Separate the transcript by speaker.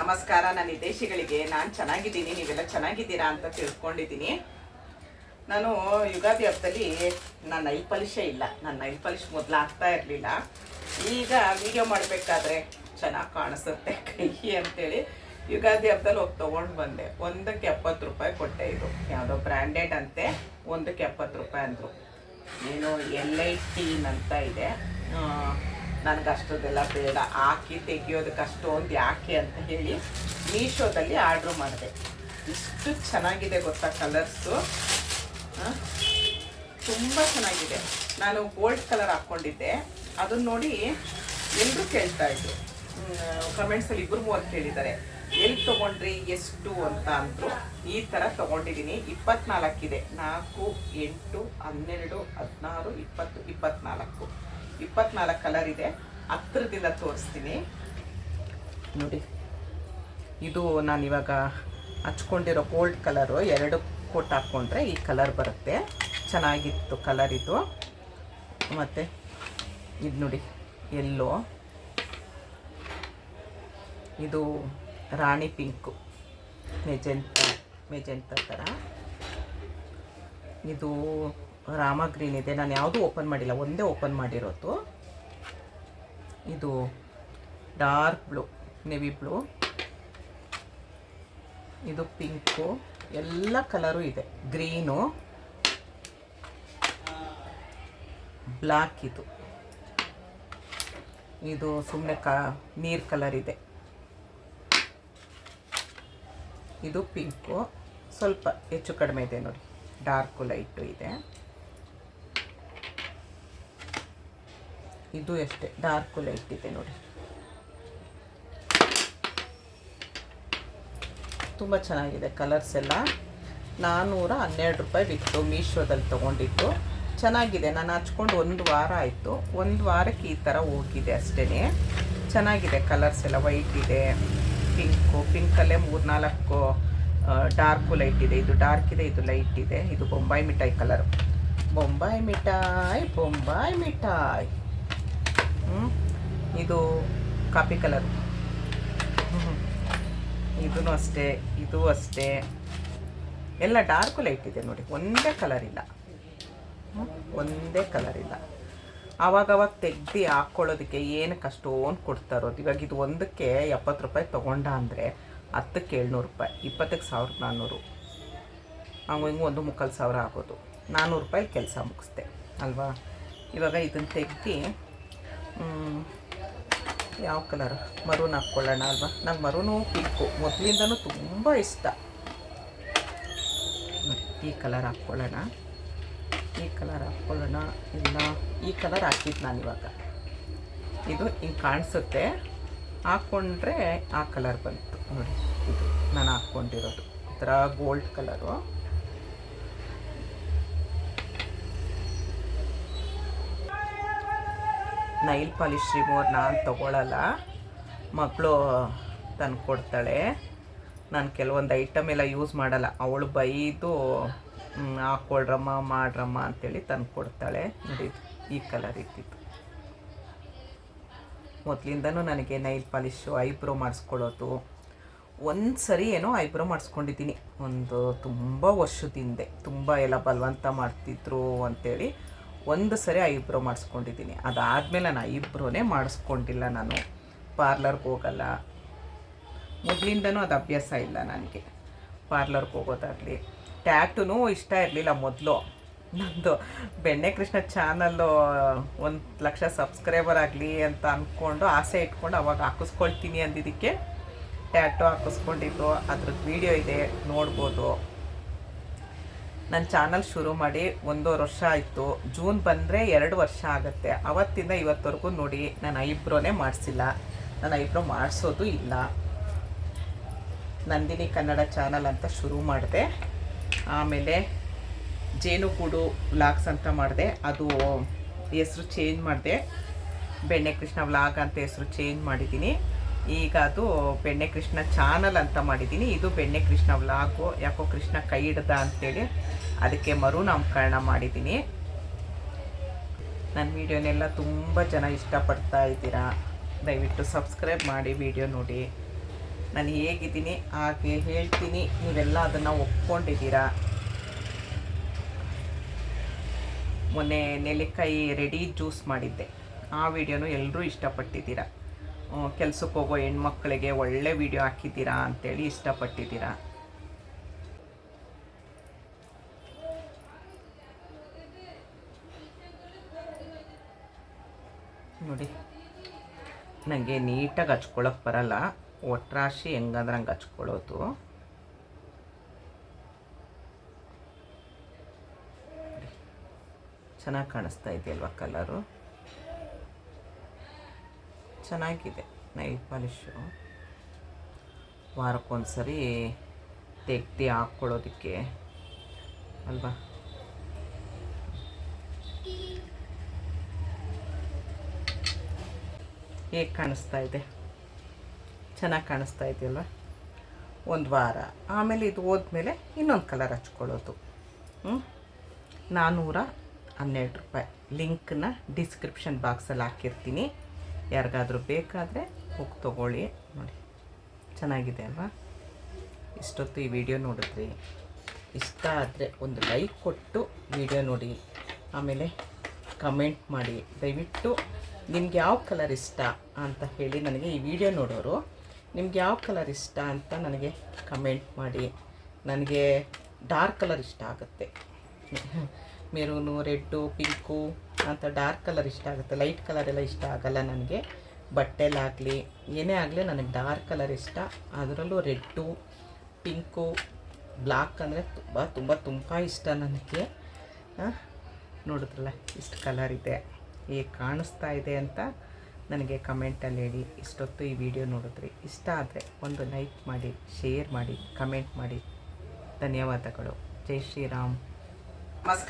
Speaker 1: ನಮಸ್ಕಾರ, ನನ್ನ ವಿದೇಶಿಗಳಿಗೆ. ನಾನು ಚೆನ್ನಾಗಿದ್ದೀನಿ, ನೀವೆಲ್ಲ ಚೆನ್ನಾಗಿದ್ದೀರಾ ಅಂತ ತಿಳ್ಕೊಂಡಿದ್ದೀನಿ ನಾನು ಯುಗಾದಿ ಹಬ್ಬದಲ್ಲಿ ನನ್ನ ನೈಲ್ ಪಾಲಿಶೇ ಇಲ್ಲ. ನನ್ನ ನೈಲ್ ಪಾಲಿಶ್ ಮೊದಲು ಆಗ್ತಾ ಇರಲಿಲ್ಲ. ಈಗ ವಿಡಿಯೋ ಮಾಡಬೇಕಾದ್ರೆ ಚೆನ್ನಾಗಿ ಕಾಣಿಸುತ್ತೆ ಕೈ ಅಂತೇಳಿ ಯುಗಾದಿ ಹಬ್ಬದಲ್ಲಿ ಹೋಗಿ ತೊಗೊಂಡು ಬಂದೆ. ಒಂದಕ್ಕೆ ಎಪ್ಪತ್ತು ರೂಪಾಯಿ ಕೊಟ್ಟೆ ಇದು. ಯಾವುದೋ ಬ್ರ್ಯಾಂಡೆಡ್ ಅಂತೆ. ಒಂದಕ್ಕೆ ಎಪ್ಪತ್ತು ರೂಪಾಯಿ ಅಂದರು. ಏನು ಎಲ್ ಐ ಟೀನ್ ಅಂತ ಇದೆ. ನನಗೆ ಅಷ್ಟೊಂದೆಲ್ಲ ಬೇಡ. ಹಾಕಿ ತೆಗಿಯೋದಕ್ಕೆ ಅಷ್ಟೊಂದು ಯಾಕೆ ಅಂತ ಹೇಳಿ ಮೀಶೋದಲ್ಲಿ ಆರ್ಡ್ರ್ ಮಾಡಿದೆ. ಇಷ್ಟು ಚೆನ್ನಾಗಿದೆ ಗೊತ್ತಾ ಕಲರ್ಸು? ತುಂಬ ಚೆನ್ನಾಗಿದೆ. ನಾನು ಗೋಲ್ಡ್ ಕಲರ್ ಹಾಕ್ಕೊಂಡಿದ್ದೆ. ಅದನ್ನ ನೋಡಿ ಎಲ್ಲರೂ ಕೇಳ್ತಾ ಇದ್ರು. ಕಮೆಂಟ್ಸಲ್ಲಿ ಇಬ್ಬರು ಮೂವರು ಕೇಳಿದ್ದಾರೆ. ಎಲ್ಲಿ ತೊಗೊಂಡ್ರಿ ಎಷ್ಟು ಅಂತ ಅಂದರು, ಈ ಥರ ತೊಗೊಂಡಿದ್ದೀನಿ. ಇಪ್ಪತ್ನಾಲ್ಕಿದೆ. ನಾಲ್ಕು, ಎಂಟು, ಹನ್ನೆರಡು, ಹದಿನಾರು, ಇಪ್ಪತ್ತು, ಇಪ್ಪತ್ನಾಲ್ಕು. ಇಪ್ಪತ್ನಾಲ್ಕು ಕಲರ್ ಇದೆ. ಹತ್ರದಿಂದ ತೋರಿಸ್ತೀನಿ. ನೋಡಿ, ಇದು ನಾನು ಇವಾಗ ಹಚ್ಕೊಂಡಿರೋ ಗೋಲ್ಡ್ ಕಲರು ಎರಡು ಕೋಟ್ ಹಾಕ್ಕೊಂಡ್ರೆ ಈ ಕಲರ್ ಬರುತ್ತೆ. ಚೆನ್ನಾಗಿತ್ತು ಕಲರ್ ಇದು. ಮತ್ತು ಇದು ನೋಡಿ ಎಲ್ಲೋ ಇದು ರಾಣಿ ಪಿಂಕು ಮೆಜೆಂಟ ಮೆಜೆಂಟ ಥರ ಇದು ರಾಮ ಗ್ರೀನ್ ಇದೆ ನಾನು ಯಾವುದೂ ಓಪನ್ ಮಾಡಿಲ್ಲ, ಒಂದೇ ಓಪನ್ ಮಾಡಿರೋದು. ಇದು ಡಾರ್ಕ್ ಬ್ಲೂ, ನೆವಿ ಬ್ಲೂ. ಇದು ಪಿಂಕು, ಎಲ್ಲ ಕಲರು ಇದೆ. ಗ್ರೀನು. ಬ್ಲ್ಯಾಕ್ ಇದು. ಇದು ಸುಮ್ಮನೆ ಕ, ನೀರು ಕಲರ್ ಇದೆ. ಇದು ಪಿಂಕು. ಸ್ವಲ್ಪ ಹೆಚ್ಚು ಕಡಿಮೆ ಇದೆ ನೋಡಿ. ಡಾರ್ಕು ಲೈಟು ಇದೆ. ಇದು ಅಷ್ಟೇ ಡಾರ್ಕು ಲೈಟ್ ಇದೆ ನೋಡಿ. ತುಂಬ ಚೆನ್ನಾಗಿದೆ ಕಲರ್ಸ್ ಎಲ್ಲ. ನಾನ್ನೂರ ಹನ್ನೆರಡು ರೂಪಾಯಿ ಬಿತ್ತು ಮೀಶೋದಲ್ಲಿ ತೊಗೊಂಡಿದ್ದು. ಚೆನ್ನಾಗಿದೆ, ನಾನು ಹಚ್ಕೊಂಡು ಒಂದು ವಾರ ಆಯಿತು. ಒಂದು ವಾರಕ್ಕೆ ಈ ಥರ ಹೋಗಿದೆ ಅಷ್ಟೇ ಚೆನ್ನಾಗಿದೆ ಕಲರ್ಸ್ ಎಲ್ಲ ವೈಟ್ ಇದೆ ಪಿಂಕು ಪಿಂಕಲ್ಲೇ ಮೂರು ನಾಲ್ಕು ಡಾರ್ಕು ಲೈಟ್ ಇದೆ. ಇದು ಡಾರ್ಕ್ ಇದೆ, ಇದು ಲೈಟ್ ಇದೆ. ಇದು ಬೊಂಬಾಯಿ ಮಿಠಾಯಿ ಕಲರ್ ಬೊಂಬಾಯಿ ಮಿಠಾಯಿ ಬೊಂಬಾಯಿ ಮಿಠಾಯಿ? ಇದು ಕಾಪಿ ಕಲರ್. ಇದೂ ಅಷ್ಟೇ, ಇದು ಅಷ್ಟೇ. ಎಲ್ಲ ಡಾರ್ಕ್ ಲೈಟ್ ಇದೆ ನೋಡಿ, ಒಂದೇ ಕಲರ್ ಇಲ್ಲ. ಒಂದೇ ಕಲರ್ ಇಲ್ಲ. ಆವಾಗವಾಗ ತೆಗ್ದು ಹಾಕ್ಕೊಳ್ಳೋದಕ್ಕೆ ಏನಕ್ಕೆ ಅಷ್ಟೊಂದು ಕೊಡ್ತಾರೋ ಇವಾಗ ಇದು ಒಂದಕ್ಕೆ ಎಪ್ಪತ್ತು ರೂಪಾಯಿ ತೊಗೊಂಡ ಅಂದರೆ ಹತ್ತಕ್ಕೆ ಏಳ್ನೂರು ರೂಪಾಯಿ, ಇಪ್ಪತ್ತಕ್ಕೆ ಸಾವಿರದ ನಾನ್ನೂರು. ಹಂಗೆ ಹಿಂಗೆ ಒಂದು ಮುಕ್ಕಾಲು ಸಾವಿರ ಆಗೋದು. ನಾನ್ನೂರು ರೂಪಾಯಿ ಕೆಲಸ ಮುಗಿಸ್ದೆ, ಅಲ್ವಾ? ಇವಾಗ ಇದನ್ನು ತೆಗ್ದು ಯಾವ ಕಲರ್ ಮರೂನ್ ಹಾಕ್ಕೊಳ್ಳೋಣ ಅಲ್ವಾ? ನಂಗೆ ಮರೂನು ಪಿಂಕು ಮೊದಲಿಂದನೂ ತುಂಬ ಇಷ್ಟ. ಈ ಕಲರ್ ಹಾಕ್ಕೊಳ್ಳೋಣ. ಈ ಕಲರ್ ಹಾಕ್ಕೊಳ್ಳೋಣ. ಇಲ್ಲ, ಈ ಕಲರ್ ಹಾಕಿದ್ದು ನಾನು ಇವಾಗ ಇದು ಹಿಂಗೆ ಕಾಣಿಸುತ್ತೆ. ಹಾಕ್ಕೊಂಡ್ರೆ ಆ ಕಲರ್ ಬಂತು. ನೋಡಿ, ಇದು ನಾನು ಹಾಕ್ಕೊಂಡಿರೋದು. ಈ ಥರ gold colour nail polish remover ನಾನು ತೊಗೊಳಲ್ಲ. ಮಕ್ಕಳು ತಂದು ಕೊಡ್ತಾಳೆ. ನಾನು ಕೆಲವೊಂದು ಐಟಮ್ ಎಲ್ಲ ಯೂಸ್ ಮಾಡಲ್ಲ. ಅವಳು ಬೈದು ಹಾಕ್ಕೊಳ್ರಮ್ಮ ಮಾಡ್ರಮ್ಮ ಅಂತೇಳಿ ತಂದು ಕೊಡ್ತಾಳೆ. ನೋಡಿ, ಈ ಕಲರ್ ಇದ್ದಿತ್ತು ಮೊದಲಿಂದನೂ ನನಗೆ ನೈಲ್ ಪಾಲಿಶು ಐಬ್ರೋ ಮಾಡಿಸ್ಕೊಳ್ಳೋದು ಒಂದು ಸರಿ ಏನೋ ಐಬ್ರೋ ಮಾಡಿಸ್ಕೊಂಡಿದ್ದೀನಿ. ಒಂದು ತುಂಬ ವರ್ಷದ ಹಿಂದೆ ತುಂಬ ಎಲ್ಲ ಬಲವಂತ ಮಾಡ್ತಿದ್ರು ಅಂತೇಳಿ ಒಂದು ಸರಿ ಐಬ್ರೋ ಮಾಡಿಸ್ಕೊಂಡಿದ್ದೀನಿ. ಅದಾದಮೇಲೆ ನಾನು ಐಬ್ರೋನೇ ಮಾಡಿಸ್ಕೊಂಡಿಲ್ಲ ನಾನು. ಪಾರ್ಲರ್ಗೆ ಹೋಗಲ್ಲ. ಮೊದಲಿಂದನೂ ಅದು ಅಭ್ಯಾಸ ಇಲ್ಲ ನನಗೆ. ಪಾರ್ಲರ್ಗೆ ಹೋಗೋದಾಗಲಿ. ಟ್ಯಾಟೂ ಇಷ್ಟ ಇರಲಿಲ್ಲ ಮೊದಲು. ನಂದು ಬೆಣ್ಣೆ ಕೃಷ್ಣ ಚಾನಲ್ಲು ಒಂದು ಲಕ್ಷ ಸಬ್ಸ್ಕ್ರೈಬರ್ ಆಗಲಿ ಅಂತ ಅಂದ್ಕೊಂಡು ಆಸೆ ಇಟ್ಕೊಂಡು ಅವಾಗ ಹಾಕಿಸ್ಕೊಳ್ತೀನಿ ಅಂದಿದ್ದಕ್ಕೆ ಟ್ಯಾಟು ಹಾಕಿಸ್ಕೊಂಡಿದ್ದು. ಅದ್ರದ್ದು ವೀಡಿಯೋ ಇದೆ, ನೋಡ್ಬೋದು. ನನ್ನ ಚಾನಲ್ ಶುರು ಮಾಡಿ ಒಂದೂವರೆ ವರ್ಷ ಆಯಿತು. ಜೂನ್ ಬಂದರೆ ಎರಡು ವರ್ಷ ಆಗುತ್ತೆ. ಅವತ್ತಿಂದ ಇವತ್ತವರೆಗೂ ನೋಡಿ, ನಾನು ಐಬ್ರೋನೇ ಮಾಡಿಸಿಲ್ಲ. ನಾನು ಐಬ್ರೋ ಮಾಡಿಸೋದು ಇಲ್ಲ. ನಂದಿನಿ ಕನ್ನಡ ಚಾನಲ್ ಅಂತ ಶುರು ಮಾಡಿದೆ. ಆಮೇಲೆ ಜೇನುಗೂಡು ವ್ಲಾಗ್ಸ್ ಅಂತ ಮಾಡಿದೆ. ಅದು ಹೆಸರು ಚೇಂಜ್ ಮಾಡಿದೆ. ಬೆಣ್ಣೆ ಕೃಷ್ಣ ವ್ಲಾಗ್ ಅಂತ ಹೆಸರು ಚೇಂಜ್ ಮಾಡಿದ್ದೀನಿ. ಈಗ ಅದು ಬೆಣ್ಣೆ ಕೃಷ್ಣ ಚಾನಲ್ ಅಂತ ಮಾಡಿದ್ದೀನಿ. ಇದು ಬೆಣ್ಣೆ ಕೃಷ್ಣ ವ್ಲಾಗು ಯಾಕೋ ಕೃಷ್ಣ ಕೈ ಹಿಡ್ದ ಅಂತೇಳಿ ಅದಕ್ಕೆ ಮರುನಾಮಕರಣ ಮಾಡಿದ್ದೀನಿ. ನನ್ನ ವೀಡಿಯೋನೆಲ್ಲ ತುಂಬ ಜನ ಇಷ್ಟಪಡ್ತಾ ಇದ್ದೀರಾ? ದಯವಿಟ್ಟು ಸಬ್ಸ್ಕ್ರೈಬ್ ಮಾಡಿ ವಿಡಿಯೋ ನೋಡಿ. ನಾನು ಹೇಗಿದ್ದೀನಿ? ಹಾಗೆ ಹೇಳ್ತೀನಿ. ನೀವೆಲ್ಲ ಅದನ್ನು ಒಪ್ಕೊಂಡಿದ್ದೀರಾ? ಮೊನ್ನೆ ನೆಲ್ಲಿಕಾಯಿ ರೆಡಿ ಜ್ಯೂಸ್ ಮಾಡಿದ್ದೆ. ಆ ವಿಡಿಯೋನು ಎಲ್ಲರೂ ಇಷ್ಟಪಟ್ಟಿದ್ದೀರಾ? ಕೆಲ್ಸಕ್ಕೆ ಹೋಗೋ ಹೆಣ್ಮಕ್ಳಿಗೆ ಒಳ್ಳೆ ವಿಡಿಯೋ ಹಾಕಿದ್ದೀರಾ ಅಂತೇಳಿ ಇಷ್ಟಪಟ್ಟಿದ್ದೀರಾ? ನೋಡಿ ನನಗೆ ನೀಟಾಗಿ ಹಚ್ಕೊಳಕ್ಕೆ ಬರಲ್ಲ. ಒಟ್ರಾಶಿ ಹೆಂಗಂದ್ರೆ ಹಂಗೆ ಹಚ್ಕೊಳ್ಳೋದು. ಚೆನ್ನಾಗಿ ಕಾಣಿಸ್ತಾ ಇದೆಯಲ್ವ ಕಲರು ಚೆನ್ನಾಗಿದೆ. ನೈಲ್ ಪಾಲಿಶು ವಾರಕ್ಕೊಂದ್ಸರಿ ತೆಗ್ದು ಹಾಕ್ಕೊಳ್ಳೋದಕ್ಕೆ. ಅಲ್ವಾ? ಹೇಗೆ ಕಾಣಿಸ್ತಾ ಇದೆ? ಚೆನ್ನಾಗಿ ಕಾಣಿಸ್ತಾ ಇದೆಯಲ್ವ? ಒಂದು ವಾರ. ಆಮೇಲೆ ಇದು ಹೋದ್ಮೇಲೆ ಇನ್ನೊಂದು ಕಲರ್ ಹಚ್ಕೊಳ್ಳೋದು. ನಾನ್ನೂರ ಹನ್ನೆರಡು ರೂಪಾಯಿ. ಲಿಂಕ್ನ ಡಿಸ್ಕ್ರಿಪ್ಷನ್ ಬಾಕ್ಸಲ್ಲಿ ಹಾಕಿರ್ತೀನಿ. ಯಾರಿಗಾದ್ರೂ ಬೇಕಾದರೆ ಹೋಗಿ ತೊಗೊಳ್ಳಿ. ನೋಡಿ, ಚೆನ್ನಾಗಿದೆ ಅಲ್ವಾ? ಇಷ್ಟೊತ್ತು ಈ ವಿಡಿಯೋ ನೋಡಿದ್ರಿ. ಇಷ್ಟ ಆದರೆ ಒಂದು ಲೈಕ್ ಕೊಟ್ಟು ವಿಡಿಯೋ ನೋಡಿ. ಆಮೇಲೆ ಕಮೆಂಟ್ ಮಾಡಿ. ದಯವಿಟ್ಟು ನಿಮ್ಗೆ ಯಾವ ಕಲರ್ ಇಷ್ಟ ಅಂತ ಹೇಳಿ ನನಗೆ ಈ ವಿಡಿಯೋ ನೋಡೋರು. ನಿಮ್ಗೆ ಯಾವ ಕಲರ್ ಇಷ್ಟ ಅಂತ ನನಗೆ ಕಮೆಂಟ್ ಮಾಡಿ. ನನಗೆ ಡಾರ್ಕ್ ಕಲರ್ ಇಷ್ಟ ಆಗುತ್ತೆ. ಮೆರೂನು, ರೆಡ್ಡು, ಪಿಂಕು ಅಂತ ಡಾರ್ಕ್ ಕಲರ್ ಇಷ್ಟ ಆಗುತ್ತೆ. ಲೈಟ್ ಕಲರ್ ಎಲ್ಲ ಇಷ್ಟ ಆಗಲ್ಲ ನನಗೆ. ಬಟ್ಟೆಲಾಗಲಿ ಏನೇ ಆಗಲಿ ನನಗೆ ಡಾರ್ಕ್ ಕಲರ್ ಇಷ್ಟ. ಅದರಲ್ಲೂ ರೆಡ್ಡು, ಪಿಂಕು, ಬ್ಲಾಕ್ ಅಂದರೆ ತುಂಬ ತುಂಬ ತುಂಬ ಇಷ್ಟ ನನಗೆ. ನೋಡಿದ್ರಲ್ಲ, ಇಷ್ಟು ಕಲರ್ ಇದೆ. ಹೇಗೆ ಕಾಣಿಸ್ತಾ ಇದೆ ಅಂತ ನನಗೆ ಕಮೆಂಟಲ್ಲಿ ಹೇಳಿ. ಇಷ್ಟೊತ್ತು ಈ ವಿಡಿಯೋ ನೋಡಿದ್ರಿ. ಇಷ್ಟ ಆದರೆ ಒಂದು ಲೈಕ್ ಮಾಡಿ, ಶೇರ್ ಮಾಡಿ, ಕಮೆಂಟ್ ಮಾಡಿ. ಧನ್ಯವಾದಗಳು. ಜೈ ಶ್ರೀರಾಮ್. ನಮಸ್ಕಾರ.